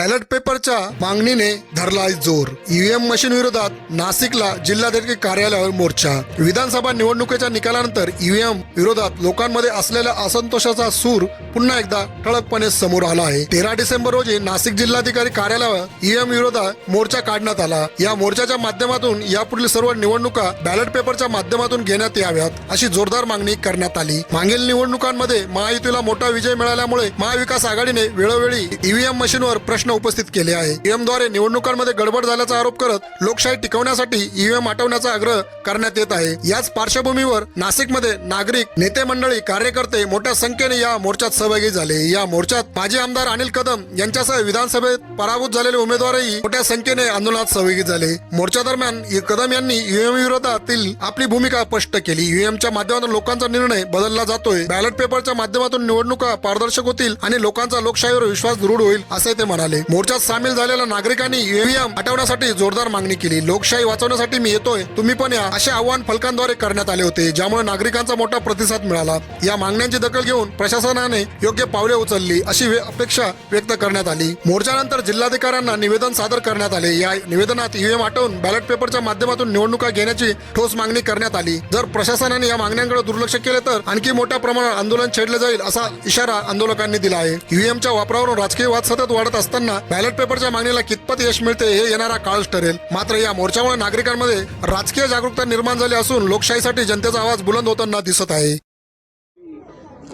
Ballot पेपरच्या मागणीने धरला जोर. ईव्हीएम मशीन विरोधात नाशिकला जिल्हाधिकारी कार्यालयावर मोर्चा. विधानसभा निवडणुकीच्या निकालानंतर ईव्हीएम विरोधात लोकांमध्ये असलेल्या असंतोषाचा सूर पुन्हा एकदा ठळकपणे समोर आला आहे. तेरा डिसेंबर रोजी नाशिक जिल्हाधिकारी कार्यालयावर ईव्हीएम विरोधात मोर्चा काढण्यात आला. या मोर्चाच्या माध्यमातून यापुढील सर्व निवडणुका बॅलेट पेपरच्या माध्यमातून घेण्यात याव्यात अशी जोरदार मागणी करण्यात आली. मागील निवडणुकांमध्ये महायुतीला मोठा विजय मिळाल्यामुळे महाविकास आघाडीने वेळोवेळी ईव्हीएम मशीनवर प्रश्न उपस्थित केले आहे. ईव्हीएमद्वारे निवडणुकांमध्ये गडबड झाल्याचा आरोप करत लोकशाही टिकवण्यासाठी ईव्हीएम हटवण्याचा आग्रह करण्यात येत आहे. याच पार्श्वभूमीवर नाशिकमध्ये नागरिक नेते मंडळी कार्यकर्ते मोठ्या संख्येने या मोर्चात सहभागी झाले. या मोर्चात माजी आमदार अनिल कदम यांच्यासह विधानसभेत पराभूत झालेले उमेदवारही मोठ्या संख्येने आंदोलनात सहभागी झाले. मोर्चा दरम्यान कदम यांनी ईव्हीएम विरोधातील आपली भूमिका स्पष्ट केली. ईव्हीएमच्या माध्यमातून लोकांचा निर्णय बदलला जातोय. बॅलेट पेपरच्या माध्यमातून निवडणुका पारदर्शक होतील आणि लोकांचा लोकशाहीवर विश्वास दृढ होईल असे ते म्हणाले. मोर्चात सामील झालेल्या नागरिकांनी ईव्हीएम हटवण्यासाठी जोरदार मागणी केली. लोकशाही वाचवण्यासाठी मी येतोय. तुम्ही पण या असे आव्हान फलकांद्वारे करण्यात आले होते. ज्यामुळे नागरिकांचा मोठा प्रतिसाद मिळाला. या मागण्यांची दखल घेऊन प्रशासनाने योग्य पावले उचलली अशी अपेक्षा व्यक्त करण्यात आली. मोर्चानंतर जिल्हाधिकाऱ्यांना निवेदन सादर करण्यात आले. या निवेदनात ईव्हीएम हटवून बॅलेट पेपरच्या माध्यमातून निवडणुका घेण्याची ठोस मागणी करण्यात आली. जर प्रशासनाने या मागण्यांकडे दुर्लक्ष केले तर आणखी मोठ्या प्रमाणात आंदोलन छेडले जाईल असा इशारा आंदोलकांनी दिला आहे. ईव्हीएमच्या वापरावरून राजकीय वाद सतत वाढत असताना बॅलेट पेपरच्या मागणीला कितपत यश मिळते हे येणारा काळच ठरेल. मात्र या मोर्चामुळे नागरिकांमध्ये राजकीय जागरूकता निर्माण झाली असून लोकशाहीसाठी जनतेचा आवाज बुलंद होताना दिसत आहे.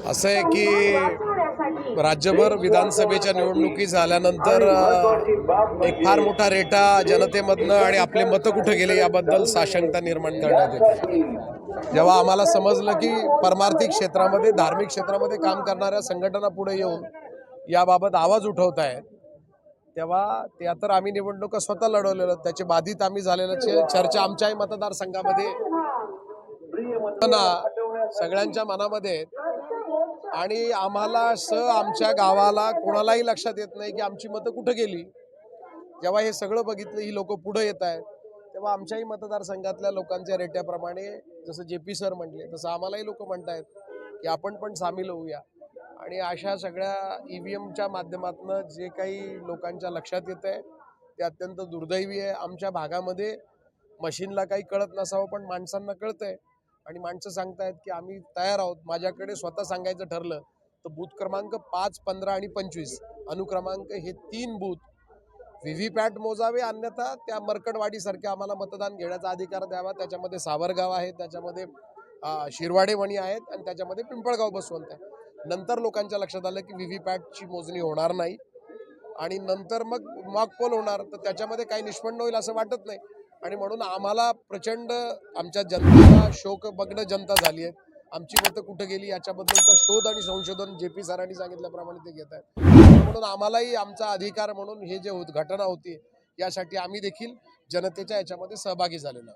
असं आहे की राज्यभर विधानसभेच्या निवडणुकी झाल्यानंतर एक फार मोठा रेटा जनतेमधनं आणि आपले मतं कुठे गेले याबद्दल साशंकता निर्माण करण्यात येते. जेव्हा आम्हाला समजलं की परमार्थिक क्षेत्रामध्ये धार्मिक क्षेत्रामध्ये काम करणाऱ्या संघटना पुढे येऊन याबाबत आवाज उठवत आहेत तेव्हा त्या तर आम्ही निवडणुका स्वतः लढवलेलो. त्याचे बाधित आम्ही झालेलं. चर्चा आमच्याही मतदारसंघामध्ये सगळ्यांच्या मनामध्ये. आणि आम्हाला स आमच्या गावाला कोणालाही लक्षात येत नाही की आमची मतं कुठं गेली. जेव्हा हे सगळं बघितलं ही लोक पुढे येत आहेत. तेव्हा आमच्याही मतदारसंघातल्या लोकांच्या रेट्याप्रमाणे जसं जे पी सर म्हटले तसं आम्हालाही लोक म्हणतायत की आपण पण सामील होऊया. आणि अशा सगळ्या ई व्ही एमच्या माध्यमातून जे काही लोकांच्या लक्षात येत आहे ते अत्यंत दुर्दैवी आहे. आमच्या भागामध्ये मशीनला काही कळत नसावं पण माणसांना कळतंय. आणि माणसं सांगतायत की आम्ही तयार आहोत. माझ्याकडे स्वतः सांगायचं ठरलं तर बूथ क्रमांक पाच पंधरा आणि पंचवीस. अनुक्रमांक हे तीन बूथ. व्ही व्ही पॅट मोजावे अन्यथा त्या मरकडवाडीसारख्या आम्हाला मतदान घेण्याचा अधिकार द्यावा. त्याच्यामध्ये सावरगाव आहे त्याच्यामध्ये शिरवाडे वणी आहेत आणि त्याच्यामध्ये पिंपळगाव बसवंत आहे. नंतर लोकांच्या लक्षात आलं की व्ही व्ही पॅटची मोजणी होणार नाही. आणि नंतर मग मॉक पोल होणार. तर त्याच्यामध्ये काही निष्पन्न होईल असं वाटत नाही. आणि म्हणून आम्हाला प्रचंड आमच्या जनतेला शोक बघणं जनता झाली आहे. आमची मतं कुठं गेली याच्याबद्दलचा शोध आणि संशोधन जे पी सरांनी सांगितल्याप्रमाणे ते घेत आहेत. म्हणून आम्हालाही आमचा अधिकार म्हणून हे जे घटना होती यासाठी आम्ही देखील जनतेच्या याच्यामध्ये सहभागी झालेलो